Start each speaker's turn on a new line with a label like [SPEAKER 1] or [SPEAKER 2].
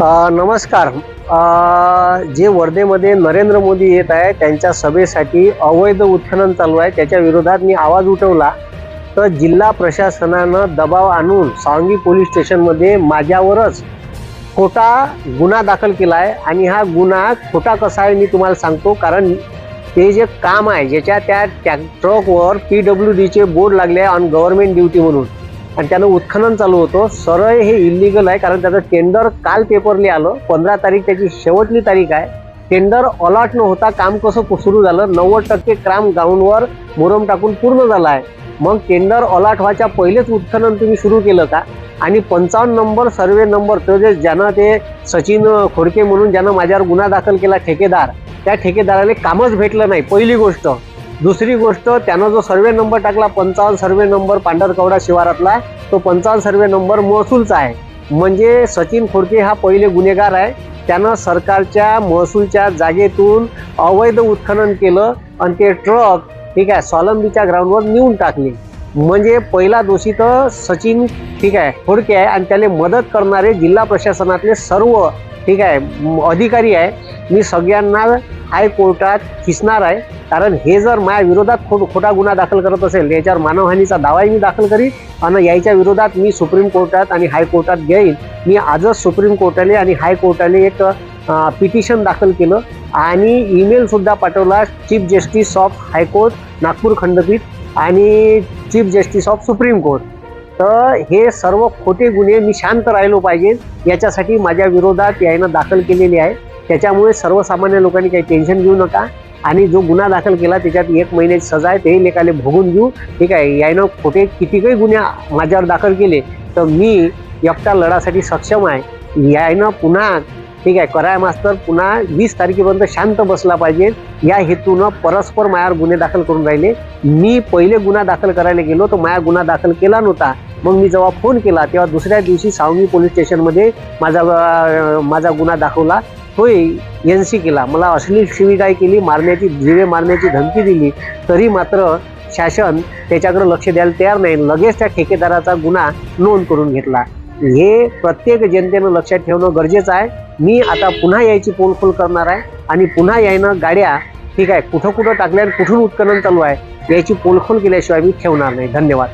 [SPEAKER 1] नमस्कार. जे वर्धेमध्ये नरेंद्र मोदी येत आहे त्यांच्या सभेसाठी अवैध उत्खनन चालू आहे. त्याच्या विरोधात मी आवाज उठवला. तर जिल्हा प्रशासनानं दबाव आणून सावंगी पोलीस स्टेशनमध्ये माझ्यावरच खोटा गुन्हा दाखल केला आहे आणि हा गुन्हा खोटा कसा आहे मी तुम्हाला सांगतो. कारण ते जे काम आहे ज्याच्या त्या ट्रकवर पी डब्ल्यू डीचे बोर्ड लागले आहे ऑन गव्हर्नमेंट ड्युटी म्हणून. आणि त्यानं उत्खनन चालू होतं. सरळ हे इलिगल आहे कारण त्याचं टेंडर काल पेपरली आलं. पंधरा तारीख त्याची शेवटली तारीख आहे. टेंडर अलॉट न होता काम कसं सुरू झालं? नव्वद टक्के काम ग्राउंडवर मुरम टाकून पूर्ण झालं आहे. मग टेंडर अलॉट व्हायच्या पहिलेच उत्खनन तुम्ही सुरू केलं का? आणि पंचावन्न नंबर सर्वे नंबर तो जे ज्यानं ते सचिन खोडके म्हणून ज्यानं माझ्यावर गुन्हा दाखल केला ठेकेदार त्या ठेकेदाराला कामच भेटलं नाही. पहिली गोष्ट. दुसरी गोष्ट त्यानं जो सर्वे नंबर टाकला पंचावन्न सर्वे नंबर पांढरकवडा शिवारातला तो पंचावन्न सर्वे नंबर महसूलचा आहे. म्हणजे सचिन खोडके हा पहिले गुन्हेगार आहे. त्यानं सरकारच्या महसूलच्या जागेतून अवैध उत्खनन केलं आणि ते ट्रक ठीक आहे स्वालंबीच्या ग्राउंडवर नेऊन टाकले. म्हणजे पहिला दोषी तर सचिन ठीक आहे खोडके आहे आणि त्याला मदत करणारे जिल्हा प्रशासनातले सर्व ठीक आहे अधिकारी आहे. मी सगळ्यांना हायकोर्टात खिसणार आहे. कारण हे जर माझ्या विरोधात खो खोटा गुन्हा दाखल करत असेल याच्यावर मानवहानीचा दावाही मी दाखल करीन आणि याच्या विरोधात मी सुप्रीम कोर्टात आणि हायकोर्टात घेईन मी आजच सुप्रीम कोर्टाले आणि हायकोर्टाने एक पिटिशन दाखल केलं आणि ईमेलसुद्धा पाठवला chief justice of high court Nagpur खंडपीठ आणि chief justice of supreme court. तर हे सर्व खोटे गुन्हे मी शांत राहिलो पाहिजे. याच्यासाठी माझ्या विरोधात यायनं दाखल केलेली आहे. त्याच्यामुळे सर्वसामान्य लोकांनी काही टेन्शन घेऊ नका. आणि जो गुन्हा दाखल केला त्याच्यात एक महिन्याची सजा आहे तेही लेखाले भोगून घेऊ. ठीक आहे यानं खोटे किती काही गुन्हे माझ्यावर दाखल केले तर मी एकटा लढासाठी सक्षम आहे. यानं पुन्हा ठीक आहे कराय मास्तर पुन्हा वीस तारखेपर्यंत शांत बसला पाहिजे. या हेतूनं परस्पर मायावर गुन्हे दाखल करून राहिले. मी पहिले गुन्हा दाखल करायला गेलो तर माया गुन्हा दाखल केला नव्हता. मग मी जेव्हा फोन केला तेव्हा दुसऱ्या दिवशी सावंगी पोलीस स्टेशनमध्ये माझा माझा गुन्हा दाखवला. होय एन सी केला. मला अश्लील शिवीगाय केली? मारण्याची जिवे मारण्याची धमकी दिली. तरी मात्र शासन त्याच्याकडे लक्ष द्यायला तयार नाही. लगेच त्या ठेकेदाराचा गुन्हा नोंद करून घेतला. हे प्रत्येक जनतेनं लक्षात ठेवणं गरजेचं आहे. मी आता पुन्हा यायची पोलखोल करणार आहे आणि पुन्हा यायनं गाड्या ठीक आहे कुठं कुठं टाकल्या आणि कुठून उत्खनन चालू आहे याची पोलखोल केल्याशिवाय मी ठेवणार नाही. धन्यवाद.